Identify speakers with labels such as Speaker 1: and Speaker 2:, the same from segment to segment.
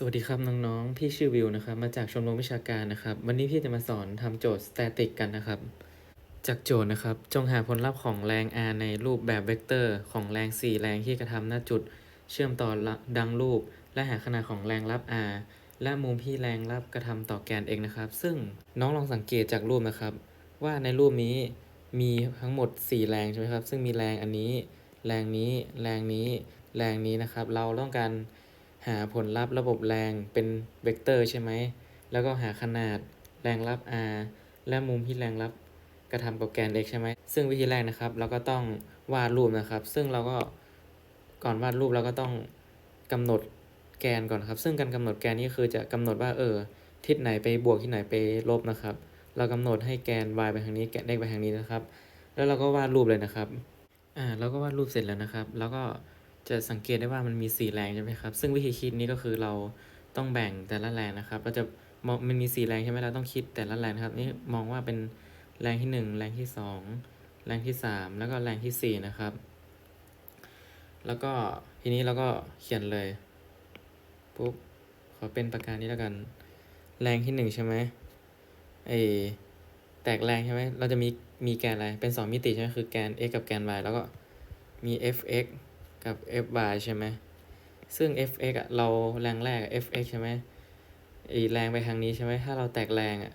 Speaker 1: สวัสดีครับน้องๆ พี่ชื่อวิวนะครับ มาจากชมรมวิชาการนะครับ วันนี้พี่จะมาสอนทำโจทย์ static กันนะครับ จากโจทย์นะครับ จงหาผลลัพธ์ของแรง r ในรูปแบบเวกเตอร์ ของแรง 4 แรงที่กระทำหน้าจุด เชื่อมต่อดังรูป และหาขนาดของแรงรับ r และมุมที่แรงรับกระทำต่อแกน x นะครับ ซึ่งน้องลองสังเกตจากรูปนะครับ ว่าในรูปนี้มีทั้งหมด 4 แรงใช่ไหมครับ ซึ่งมีแรงอันนี้ แรงนี้ แรงนี้ แรงนี้นะครับ เราต้องการ หาผลลัพธ์ระบบแรงเป็นเวกเตอร์ใช่ไหม แล้วก็หาขนาดแรงรับ r และมุมที่แรงรับกระทำกับแกน x ใช่ไหม ซึ่งวิธีแรกนะครับ เราก็ต้องวาดรูปนะครับ ซึ่งเราก็ก่อนวาดรูปเราก็ต้องกำหนดแกนก่อนครับ ซึ่งการกำหนดแกนนี่คือจะกำหนดว่าเออทิศไหนไปบวกที่ไหนไปลบนะครับ เรากำหนดให้แกน y ไปทางนี้แกน x ไปทางนี้นะครับ แล้วเราก็วาดรูปเลยนะครับ อ่าเราก็วาดรูปเสร็จแล้วนะครับ แล้วก็ จะสังเกตได้ว่ามันมี 4 แรงใช่ไหมครับ ซึ่งวิธีคิดนี้ก็คือเราต้องแบ่งแต่ละแรงนะครับ เราจะมองมันมี 4 แรงใช่ไหมเราต้องคิดแต่ละแรงนะครับ นี่มองว่าเป็นแรงที่ 1 แรงที่ 2 แรงที่ 3 แล้วก็แรงที่ 4 นะครับ แล้วก็ทีนี้เราก็เขียนเลยปุ๊บขอเป็นประการนี้แล้วกัน แรงที่ 1 ใช่ไหมไอแตกแรงใช่ไหมเราจะมีมีแกนอะไร เป็น 2 มิติใช่ไหมคือแกน x กับแกน y แล้วก็มี fx กับ fy ใช่ไหมซึ่ง fx อะเราแรงแรก fx ใช่ไหมไอแรงไปทางนี้ใช่ไหมถ้าเราแตกแรงอะ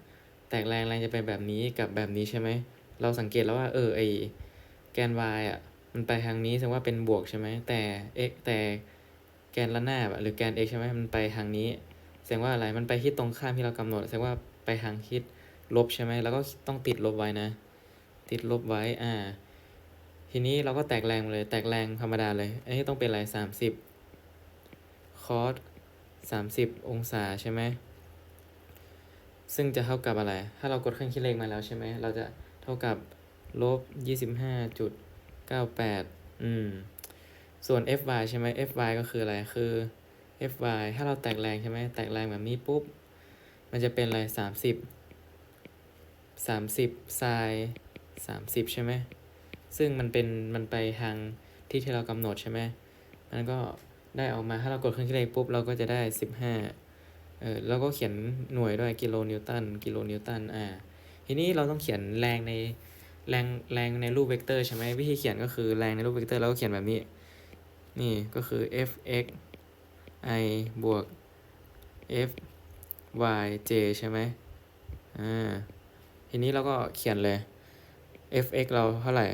Speaker 1: แตกแรงแรงจะไปแบบนี้กับแบบนี้ใช่ไหมเราสังเกตแล้วว่าเออไอแกน y อะมันไปทางนี้แสดงว่าเป็นบวกใช่ไหมแต่ x แต่แกนละหน้าบหรือแกน x ใช่ไหมมันไปทางนี้ แสดงว่าอะไรมันไปทิศตรงข้ามที่เรากำหนดแสดงว่าไปทางทิศลบใช่ไหมแล้วก็ต้องติดลบไว้นะ ติดลบไว้อ่า ทีนี้เราก็แตกแรงเลย แตกแรงธรรมดาเลยอันนี้ต้องเป็นอะไรสามสิบคอสสามสิบองศาใช่ไหมซึ่งจะเท่ากับอะไร ถ้าเรากดเครื่องคิดเลขมาแล้วใช่ไหม เราจะเท่ากับลบยี่สิบห้าจุดเก้าแปดอืม ส่วน fy ใช่ไหม fy ก็คืออะไร คือ fy ถ้าเราแตกแรงใช่ไหม แตกแรงแบบนี้ปุ๊บ มันจะเป็นอะไรสามสิบสามสิบไซน์สามสิบใช่ไหม ซึ่งมันเป็นมันไปทางที่ที่เรากำหนดใช่ไหมมันก็ได้ออกมาถ้าเรากดเครื่องคิดเลขปุ๊บเราก็จะได้สิบห้าเออแล้วก็เขียนหน่วยด้วยกิโลนิวตันกิโลนิวตันอ่าทีนี้เราต้องเขียนแรงในแรงแรงในรูปเวกเตอร์ใช่ไหมวิธีเขียนก็คือแรงในรูปเวกเตอร์เราก็เขียนแบบนี้ นี่ก็คือ f x i บวก f y j ใช่ไหมอ่าทีนี้เราก็เขียนเลย f x เราเท่าไหร่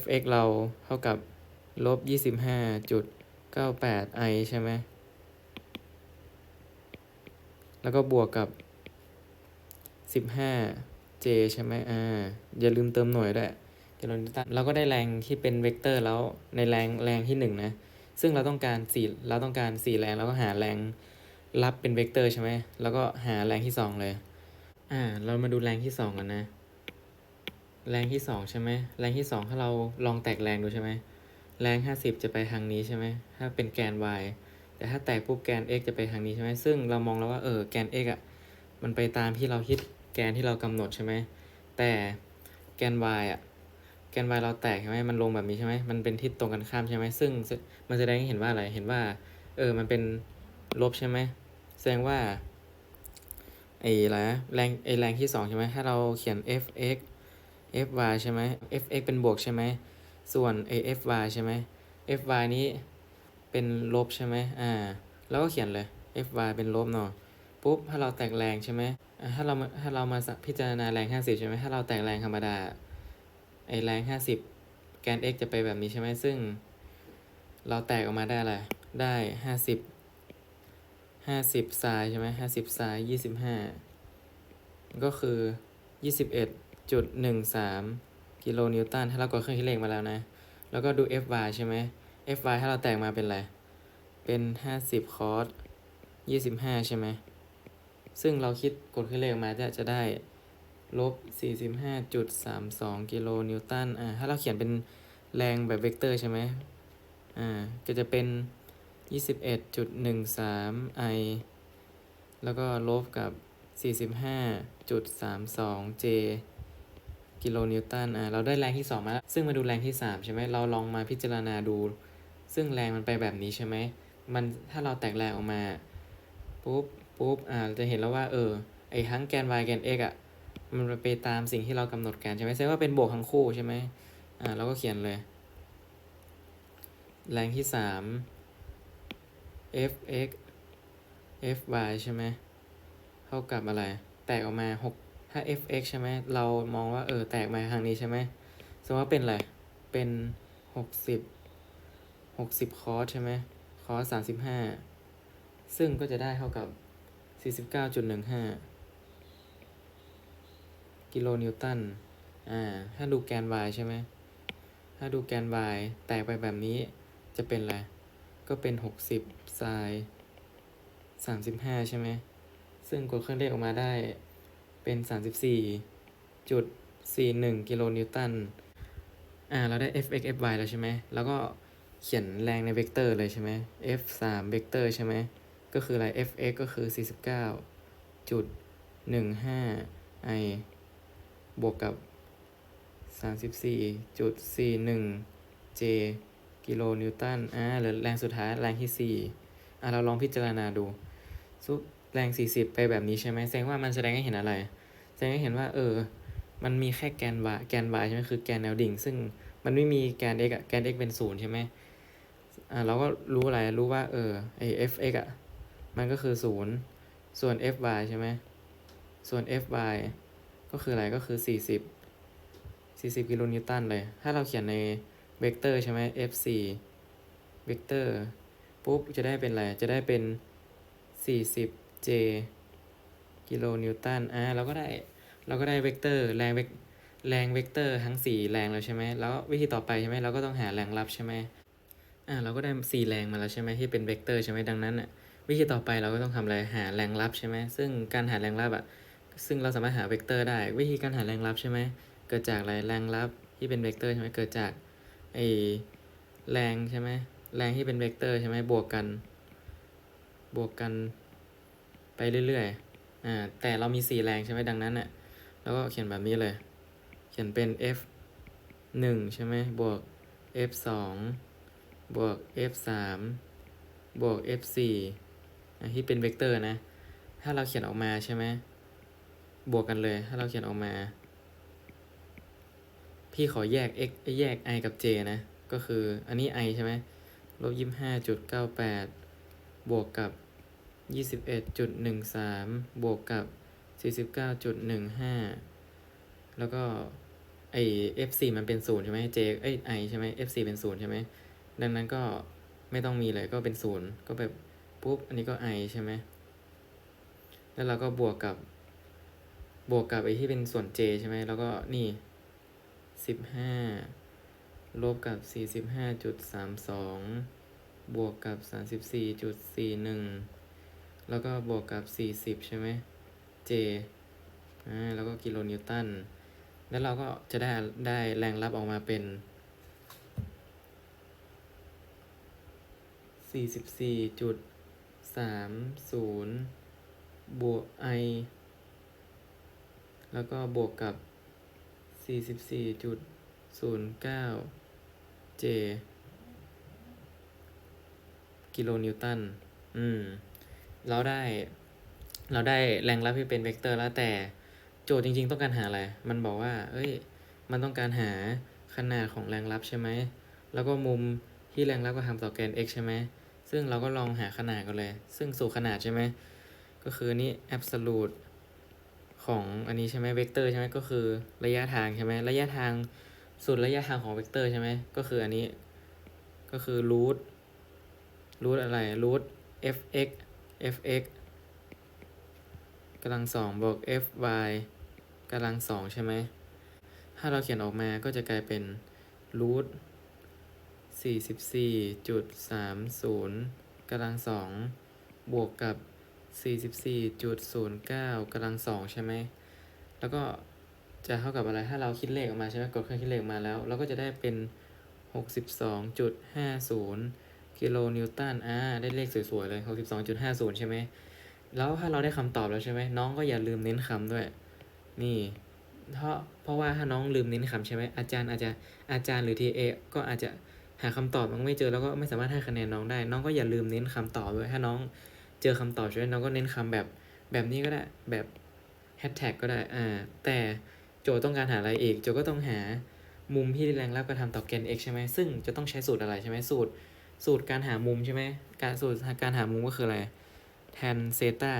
Speaker 1: f x เราเท่ากับลบยี่สิบห้าจุดเก้าแปด i ใช่ไหม แล้วก็บวกกับสิบห้า j ใช่ไหมอ่า อย่าลืมเติมหน่วยด้วยกิโลนิวตันเราก็ได้แรงที่เป็นเวกเตอร์แล้วในแรงแรงที่หนึ่งนะ ซึ่งเราต้องการสี่เราต้องการสี่แรงเราก็หาแรงรับเป็นเวกเตอร์ใช่ไหม แล้วก็หาแรงที่สองเลย อ่า เรามาดูแรงที่สองกันนะ แรงที่สองใช่ไหมแรงที่สองถ้าเราลองแตกแรงดูใช่ไหมแรงห้าสิบจะไปทางนี้ใช่ไหมถ้าเป็นแกน y แต่ถ้าแตกปุ๊บแกน x จะไปทางนี้ใช่ไหมซึ่งเรามองแล้วว่าเออแกน x อะมันไปตามที่เราคิดแกนที่เรากำหนดใช่ไหมแต่แกน y อะแกน y เราแตกใช่ไหมมันลงแบบนี้ใช่ไหมมันเป็นทิศตรงกันข้ามใช่ไหมซึ่งมันแสดงให้เห็นว่าอะไรเห็นว่าเออมันเป็นลบใช่ไหมแสดงว่าไอ้อะไรนะแรงไอ้แรงที่สองใช่ไหมถ้าเราเขียน f x f y ใช่ไหม f x เป็นบวกใช่ไหม ส่วน a f y ใช่ไหม f y นี้เป็นลบใช่ไหมอ่าแล้วก็เขียนเลย f y เป็นลบเนาะ ปุ๊บ ถ้าเราแตกแรงใช่ไหมถ้าเราถ้าเรามาพิจารณาแรง 50 ใช่ไหมถ้าเราแตกแรงธรรมดา ไอแรง 50 แกน x จะไปแบบนี้ใช่ไหม ซึ่ง เราแตกออกมาได้อะไร ได้ 50 50ไซน์ใช่ไหม50ไซน์25 ก็คือ 21 จุด13กิโลนิวตันถ้าเรากดเครื่องคิดเลขมาแล้วนะ แล้วก็ดู fy ใช่ไหม fy ถ้าเราแตกมาเป็นอะไร เป็น50คอร์ส25ใช่ไหม ซึ่งเราคิดกดเครื่องเลขมาจะจะได้ลบ45.32กิโลนิวตันอ่าถ้าเราเขียนเป็นแรงแบบเวกเตอร์ใช่ไหมอ่าก็จะเป็น21.13 i แล้วก็ลบกับ45.32 j กิโลนิวตันอ่าเราได้แรงที่ 2 มาแล้วซึ่งมาดูแรงที่ 3 ใช่ไหมเราลองมาพิจารณาดู ซึ่งแรงมันไปแบบนี้ใช่ไหมมันถ้าเราแตกแรงออกมาปุ๊บปุ๊บอ่าจะเห็นแล้วว่าเออไอ้ทั้งแกน y แกน x อะมันไปตามสิ่งที่เรากำหนดการใช่ไหมแสดงว่าเป็นบวกทั้งคู่ใช่ไหมอ่าเราก็เขียนเลย แรงที่สาม f x f y ใช่ไหมเท่ากับอะไร แตกออกมาหก ถ้า f x ใช่ไหมเรามองว่าเออแตกมาทางนี้ใช่ไหมสมมติว่าเป็นอะไรเป็นหกสิบหกสิบคอสใช่ไหมคอสสามสิบห้าซึ่งก็จะได้เท่ากับสี่สิบเก้าจุดหนึ่งห้ากิโลนิวตันอ่าถ้าดูแกน y ใช่ไหมถ้าดูแกน y แตกไปแบบนี้จะเป็นอะไรก็เป็นหกสิบไซสามสิบห้าใช่ไหมซึ่งกดเครื่องเลขออกมาได้ เป็นสามสิบสี่จุดสี่หนึ่งกิโลนิวตัน อ่า เราได้ f x f y แล้วใช่ไหม แล้วก็เขียนแรงในเวกเตอร์เลยใช่ไหม f สามเวกเตอร์ใช่ไหม ก็คืออะไร f x ก็คือสี่สิบเก้าจุดหนึ่งห้า i บวกกับสามสิบสี่จุดสี่หนึ่ง j กิโลนิวตัน อ่าเหลือแรงสุดท้ายแรงที่สี่อ่าเราลองพิจารณาดูซุป แรงสี่สิบไปแบบนี้ใช่ไหมแสดงว่ามันแสดงให้เห็นอะไร แสดงให้เห็นว่า เออ มันมีแค่แกน y แกน y ใช่ไหมคือแกนแนวดิ่ง ซึ่งมันไม่มีแกน x อะแกน x เป็นศูนย์ใช่ไหมอ่าเราก็รู้อะไรรู้ว่าเออไอ f x อะมันก็คือศูนย์ส่วน f y ใช่ไหมส่วน f y ก็คืออะไรก็คือสี่สิบสี่สิบกิโลนิวตันเลย ถ้าเราเขียนในเวกเตอร์ใช่ไหม f สี่เวกเตอร์ปุ๊บจะได้เป็นอะไรจะได้เป็นสี่สิบ j กิโลนิวตัน อ่า เราก็ได้ เราก็ได้เวกเตอร์แรงเวกแรงเวกเตอร์ทั้งสี่แรงแล้วใช่ไหม แล้ววิธีต่อไปใช่ไหมเราก็ต้องหาแรงรับใช่ไหมอ่า เราก็ได้สี่แรงมาแล้วใช่ไหมที่เป็นเวกเตอร์ใช่ไหมดังนั้นอะวิธีต่อไปเราก็ต้องทำอะไรหาแรงรับใช่ไหมซึ่งการหาแรงรับอะ ซึ่งเราสามารถหาเวกเตอร์ได้ วิธีการหาแรงรับใช่ไหมเกิดจากอะไรแรงรับที่เป็นเวกเตอร์ใช่ไหมเกิดจากไอแรงใช่ไหมแรงที่เป็นเวกเตอร์ใช่ไหมบวกกัน บวกกัน ไปเรื่อยๆ อ่า แต่เรามีสี่แรงใช่ไหมดังนั้นอะ แล้วก็เขียนแบบนี้เลย เขียนเป็น f หนึ่งใช่ไหมบวก f สองบวก f สามบวก f สี่อะที่เป็นเวกเตอร์นะ ถ้าเราเขียนออกมาใช่ไหม บวกกันเลย ถ้าเราเขียนออกมา พี่ขอแยก x แยก i กับ j นะ ก็คืออันนี้ i ใช่ไหมลบยี่ห้าจุดเก้าแปดบวกกับ ยี่สิบเอ็ดจุดหนึ่งสามบวกกับสี่สิบเก้าจุดหนึ่งห้าแล้วก็ไอ f สี่มันเป็นศูนย์ใช่ไหม j เอ้ย i ใช่ไหม f สี่เป็นศูนย์ใช่ไหมดังนั้นก็ไม่ต้องมีเลยก็เป็นศูนย์ก็แบบปุ๊บอันนี้ก็ i ใช่ไหมแล้วเราก็บวกกับบวกกับไอที่เป็นส่วน j ใช่ไหมแล้วก็นี่สิบห้าลบกับสี่สิบห้าจุดสามสองบวกกับสามสิบสี่จุดสี่หนึ่ง แล้วก็บวกกับสี่สิบใช่ไหม j อ่าแล้วก็กิโลนิวตัน แล้วเราก็จะได้ได้แรงรับออกมาเป็นสี่สิบสี่จุดสามศูนย์บวก i แล้วก็บวกกับสี่สิบสี่จุดศูนย์เก้า j กิโลนิวตัน อืม เราได้ เราได้แรงรับที่เป็นเวกเตอร์แล้วแต่โจทย์จริง ๆ ต้องการหาอะไร มันบอกว่า เอ้ย มันต้องการหาขนาดของแรงรับใช่ไหม แล้วก็มุมที่แรงรับก็ทำต่อแกน x ใช่ไหม ซึ่งเราก็ลองหาขนาดกันเลย ซึ่งสู่ขนาดใช่ไหม ก็คือนี่ absolute ของอันนี้ใช่ไหมเวกเตอร์ใช่ไหมก็คือระยะทางใช่ไหมระยะทางสุดระยะทางของเวกเตอร์ใช่ไหมก็คืออันนี้ก็คือรูทรูทอะไรรูท fx fx กำลังสองบวก fy กำลังสองใช่ไหม ถ้าเราเขียนออกมาก็จะกลายเป็นรูทสี่สิบสี่จุดสามศูนย์กำลังสองบวกกับสี่สิบสี่จุดศูนย์เก้ากำลังสองใช่ไหม แล้วก็จะเท่ากับอะไร ถ้าเราคิดเลขออกมาใช่ไหม กดเครื่องคิดเลขมาแล้ว เราก็จะได้เป็นห กิโลนิวตันอ่าได้เลขสวยๆเลยหกสิบสองจุดห้าศูนย์ใช่ไหม แล้วถ้าเราได้คำตอบแล้วใช่ไหมน้องก็อย่าลืมเน้นคำด้วย นี่ เพราะเพราะว่าถ้าน้องลืมเน้นคำใช่ไหมอาจารย์อาจจะอาจารย์หรือทีเอก็อาจจะหาคำตอบน้องไม่เจอแล้วก็ไม่สามารถให้คะแนนน้องได้ น้องก็อย่าลืมเน้นคำตอบด้วย ถ้าน้องเจอคำตอบใช่ไหมน้องก็เน้นคำแบบแบบนี้ก็ได้แบบแฮชแท็กก็ได้อ่าแต่โจทย์ต้องการหาอะไรอีกโจทย์ก็ต้องหามุมที่แรงรับกระทำต่อแกน x ใช่ไหมซึ่งจะต้องใช้สูตรอะไรใช่ไหมสูตร สูตรการหามุมใช่ไหมการสูตรการหามุมก็คืออะไร tan เซตา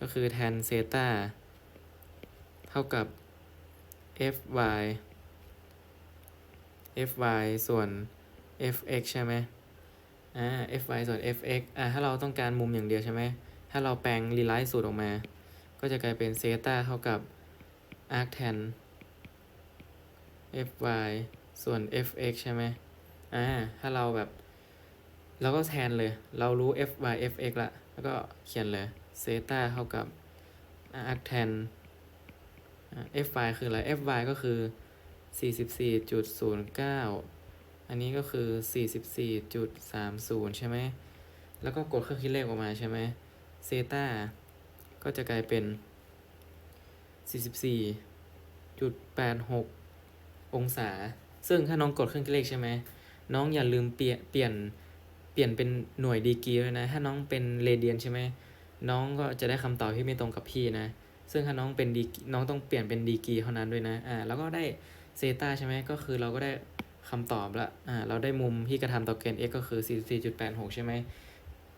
Speaker 1: ก็คือ tan เซตาเท่ากับ fy fy ส่วน fx ใช่ไหมอ่า fy ส่วน fx อ่าถ้าเราต้องการมุมอย่างเดียวใช่ไหม ถ้าเราแปลงรีไลท์สูตรออกมา ก็จะกลายเป็นเซตาเท่ากับ arctan fy ส่วน fx ใช่ไหม อ่าถ้าเราแบบ เราก็แทนเลย เรารู้ fy fx ละแล้วก็เขียนเลยเซต้าเท่ากับ arctan อ่า fy คืออะไร fy ก็คือ 44.09 อันนี้ก็คือ 44.30 ใช่ไหม แล้วก็กดเครื่องคิดเลขออกมาใช่ไหมเซต้าก็จะกลายเป็น 44.86 องศา ซึ่งถ้าน้องกดเครื่องคิดเลขใช่ไหม น้องอย่าลืมเปลี่ยนเปลี่ยนเปลี่ยนเป็นหน่วยดีกรีด้วยนะ ถ้าน้องเป็นเรเดียนใช่ไหมน้องก็จะได้คำตอบที่ไม่ตรงกับพี่นะ ซึ่งถ้าน้องเป็นดีน้องต้องเปลี่ยนเป็นดีกรีเท่านั้นด้วยนะอ่าแล้วก็ได้เซตาใช่ไหมก็คือเราก็ได้คำตอบละอ่าเราได้มุมที่กระทำต่อแกน x ก็คือ 44.86 ใช่ไหม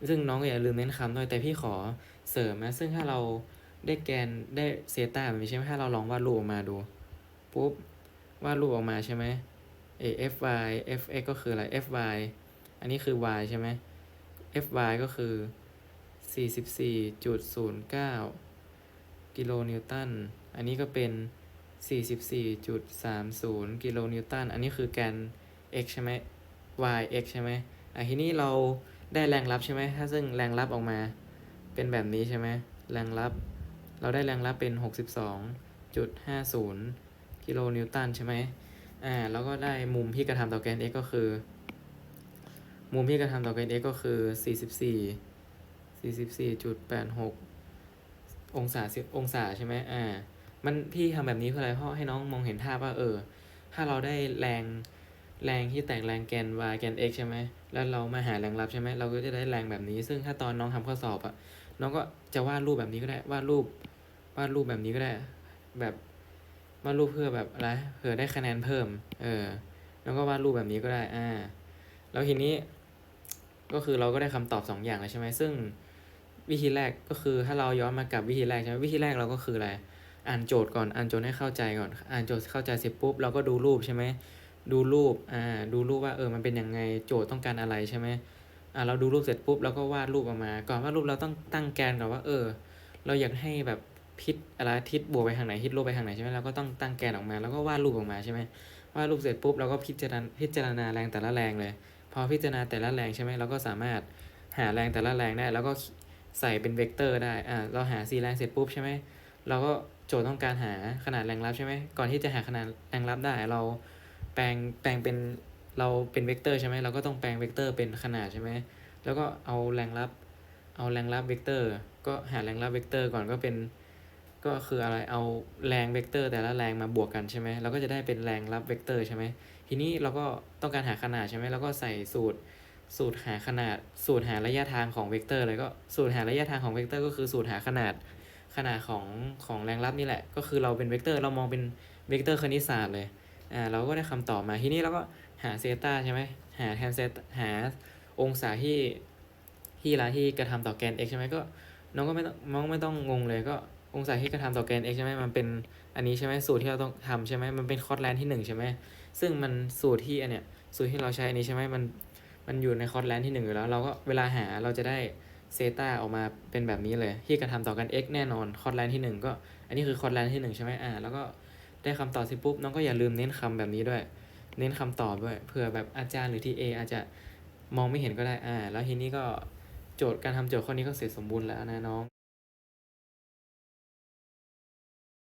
Speaker 1: ซึ่งน้องอย่าลืมเน้นคำด้วยแต่พี่ขอเสริมนะ ซึ่งถ้าเราได้แกนได้เซตาแบบนี้ใช่ไหมถ้าเราลองวาดรูปออกมาดูปุ๊บวาดรูปออกมาใช่ไหม เอ fy fx ก็คืออะไร fy อันนี้คือ y ใช่ไหม fy ก็คือ 44.09 กิโลนิวตัน อันนี้ก็เป็น 44.30 กิโลนิวตัน อันนี้คือแกน x ใช่ไหม y x ใช่ไหมอะทีนี้เราได้แรงรับใช่ไหม ถ้าซึ่งแรงรับออกมาเป็นแบบนี้ใช่ไหม แรงรับ เราได้แรงรับเป็น 62.50 กิโลนิวตันใช่ไหม อ่าแล้วก็ได้มุมที่กระทำต่อแกน x ก็คือ มุมที่กระทำต่อแกน x ก็คือ 44 44.86 องศาองศาใช่ไหมอ่ามันพี่ทำแบบนี้เพื่ออะไรเพราะให้น้องมองเห็นภาพว่าเออ ถ้าเราได้แรงแรงที่แตกแรงแกน y แกน x ใช่ไหมแล้วเรามาหาแรงรับใช่ไหมเราก็จะได้แรงแบบนี้ ซึ่งถ้าตอนน้องทำข้อสอบอะน้องก็จะวาดรูปแบบนี้ก็ได้วาดรูปวาดรูปแบบนี้ก็ได้ แบบ วาดรูปเพื่อแบบอะไรเผื่อได้คะแนนเพิ่ม เออ แล้วก็วาดรูปแบบนี้ก็ได้ อ่า แล้วทีนี้ ก็คือเราก็ได้คำตอบสองอย่างแล้วใช่ไหมซึ่งวิธีแรกก็คือถ้าเราย้อนมากับวิธีแรกใช่ไหมวิธีแรกเราก็คืออะไร อ่านโจทย์ก่อน อ่านโจทย์ให้เข้าใจก่อน อ่านโจทย์เข้าใจเสร็จปุ๊บเราก็ดูรูปใช่ไหม ดูรูป อ่า ดูรูปว่าเออ มันเป็นยังไง โจทย์ต้องการอะไรใช่ไหมอ่า เราดูรูปเสร็จปุ๊บเราก็วาดรูปออกมา ก่อนวาดรูปเราต้องตั้งแกนก่อนว่า เออ เราอยากให้แบบ ทิศอะไรทิศบวกไปทางไหนทิศลบไปทางไหนใช่ไหมเราก็ต้องตั้งแกนออกมา แล้วก็วาดรูปออกมาใช่ไหมวาดรูปเสร็จปุ๊บเราก็พิจารณาพิจารณาแรงแต่ละแรงเลย พอพิจารณาแต่ละแรงใช่ไหมเราก็สามารถหาแรงแต่ละแรงได้ แล้วก็ใส่เป็นเวกเตอร์ได้อ่าเราหา c แรงเสร็จปุ๊บใช่ไหมเราก็โจทย์ต้องการหาขนาดแรงรับใช่ไหมก่อนที่จะหาขนาดแรงรับได้ เราแปลงแปลงเป็นเราเป็นเวกเตอร์ใช่ไหมเราก็ต้องแปลงเวกเตอร์เป็นขนาดใช่ไหมแล้วก็เอาแรงรับ เอาแรงรับเวกเตอร์ ก็หาแรงรับเวกเตอร์ก่อนก็เป็น ก็คืออะไรเอาแรงเวกเตอร์ แต่ละแรงมาบวกกันใช่ไหมเราก็จะได้เป็นแรงรับเวกเตอร์ใช่ไหมทีนี้เราก็ต้องการหาขนาดใช่ไหมเราก็ใส่สูตรสูตรหาขนาดสูตรหาระยะทางของเวกเตอร์เลยก็สูตรหาระยะทางของเวกเตอร์ก็คือสูตรหาขนาดขนาดของของแรงรับนี่แหละ ก็คือเราเป็นเวกเตอร์เรามองเป็นเวกเตอร์คณิตศาสตร์เลยอ่าเราก็ได้คำตอบมาทีนี้เราก็หาเซตาใช่ไหมหาแทนเซตหาองศาที่ที่ละที่กระทำต่อแกน x ใช่ไหมก็น้องก็ไม่ต้องน้องไม่ต้องงงเลยก็ องศาที่กระทำต่อแกน x ใช่ไหมมันเป็นอันนี้ใช่ไหมสูตรที่เราต้องทำใช่ไหมมันเป็นคอร์สแลนที่หนึ่งใช่ไหมซึ่งมันสูตรที่อันเนี้ยสูตรที่เราใช้อันนี้ใช่ไหมมันมันอยู่ในคอร์สแลนที่หนึ่งอยู่แล้ว เราก็เวลาหาเราจะได้เซต้าออกมาเป็นแบบนี้เลยที่กระทำต่อกัน x แน่นอนคอร์สแลนที่หนึ่งก็อันนี้คือคอร์สแลนที่หนึ่งใช่ไหมอ่าแล้วก็ได้คำตอบเสร็จปุ๊บน้องก็อย่าลืมเน้นคำแบบนี้ด้วย เน้นคำตอบด้วยเผื่อแบบอาจารย์หรือที่ A อาจจะมองไม่เห็นก็ได้อ่าแล้วทีนี้ก็โจทย์การทำโจทย์ข้อนี้ก็เสร็จสมบูรณ์แล้วนะน้อง